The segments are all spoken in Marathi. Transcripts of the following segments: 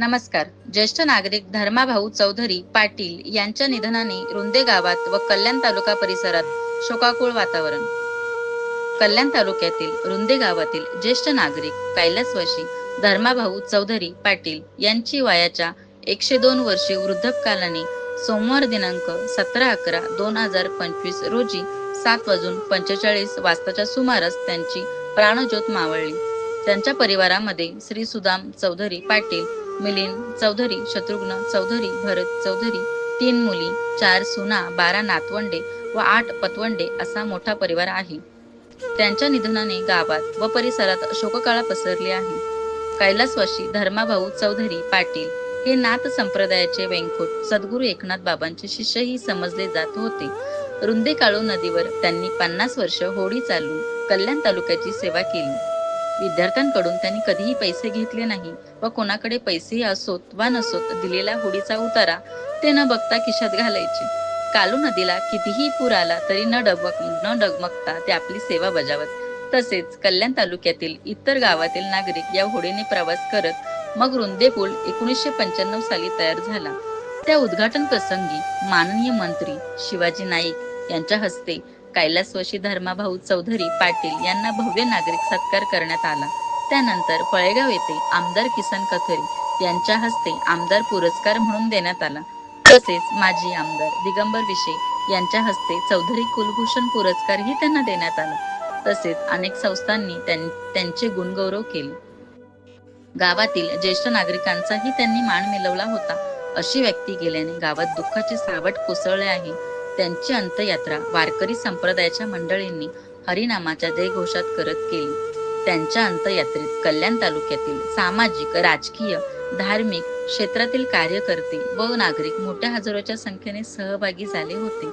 नमस्कार. ज्येष्ठ नागरिक धर्माभाऊ चौधरी पाटील यांच्या निधनाने रुंदे गावात व कल्याण तालुका परिसरात शोकाकुळ वातावरण. कल्याण तालुक्यातील रुंदे गावातील ज्येष्ठ नागरिक कैलासवाशी धर्माभाऊ चौधरी पाटील यांची वयाच्या एकशे दोन वर्षे वृद्धकालाने सोमवार दिनांक सतरा अकरा दोन हजार पंचवीस रोजी सात वाजून पंचेचाळीस वाजताच्या सुमारास त्यांची प्राणज्योत मावळली. त्यांच्या परिवारामध्ये श्री सुदाम चौधरी पाटील मिलिंद चौधरी शत्रुघ्न चौधरी भरत चौधरी तीन मुली चार सुना बारा नातवंडे व आठ पतवंडे असा मोठा परिवार आहे. त्यांच्या निधनाने गावात व परिसरात शोककाळा पसरली आहे. कैलासवाशी धर्माभाऊ चौधरी पाटील हे नाथ संप्रदायाचे वेंकुट सद्गुरू एकनाथ बाबांचे शिष्यही समजले जात होते. रुंदे काळू नदीवर त्यांनी पन्नास वर्ष होडी चालून कल्याण तालुक्याची सेवा केली. विद्यार्थ्यांकडून त्यांनी कधीही पैसे घेतले नाही व कोणाकडे पैसेही असोत वा नसोत दिलेला होडीचा उतारा ते न बघता खिशात घालायचे. कालू नदीला कितीही पूर आला तरी न डगमग न डगमगता ते आपली सेवा बजावत. तसेच कल्याण तालुक्यातील इतर गावातील नागरिक या होडीने प्रवास करत मग रुंदे पूल एकोणीसशे पंच्याण्णव साली तयार झाला. त्या उद्घाटन प्रसंगी माननीय मंत्री शिवाजी नाईक यांच्या हस्ते कैलासवशी धर्माभाऊ चौधरी पाटील यांना भव्य नागरिक सत्कार करण्यात आला. त्यानंतर फळेगाव येथे आमदार किसन कथोरी यांच्या हस्ते आमदार पुरस्कार म्हणून देण्यात आला. तसेच माजी आमदार दिगंबर विषे यांच्या हस्ते चौधरी कुलभूषण पुरस्कारही त्यांना देण्यात आला. तसेच अनेक संस्थांनी त्यां- त्यांचे गुणगौरव केले. गावातील ज्येष्ठ नागरिकांचाही त्यांनी मान मिळवला होता. अशी व्यक्ती गेल्याने गावात दुःखाचे सावट कोसळले आहे. त्यांची अंत्ययात्रा वारकरी संप्रदायाच्या मंडळींनी हरिनामाच्या जयघोषात करत केली. त्यांच्या अंतयात्रेत कल्याण तालुक्यातील सामाजिक राजकीय धार्मिक क्षेत्रातील कार्यकर्ते व नागरिक मोठ्या हजारोच्या संख्येने सहभागी झाले होते.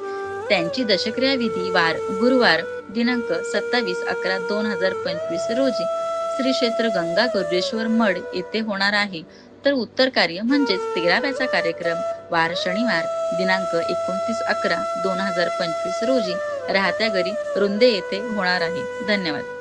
त्यांची दशक्रिया विधी वार गुरुवार दिनांक सत्तावीस अकरा दोन हजार पंचवीस रोजी श्री क्षेत्र गंगा गुर्जेश्वर मड येथे होणार आहे. तर उत्तर कार्य म्हणजेच तेराव्याचा कार्यक्रम वार शनिवार दिनांक एकोणतीस अकरा दोन हजार पंचवीस रोजी राहत्या घरी रुंदे येथे होणार आहे. धन्यवाद.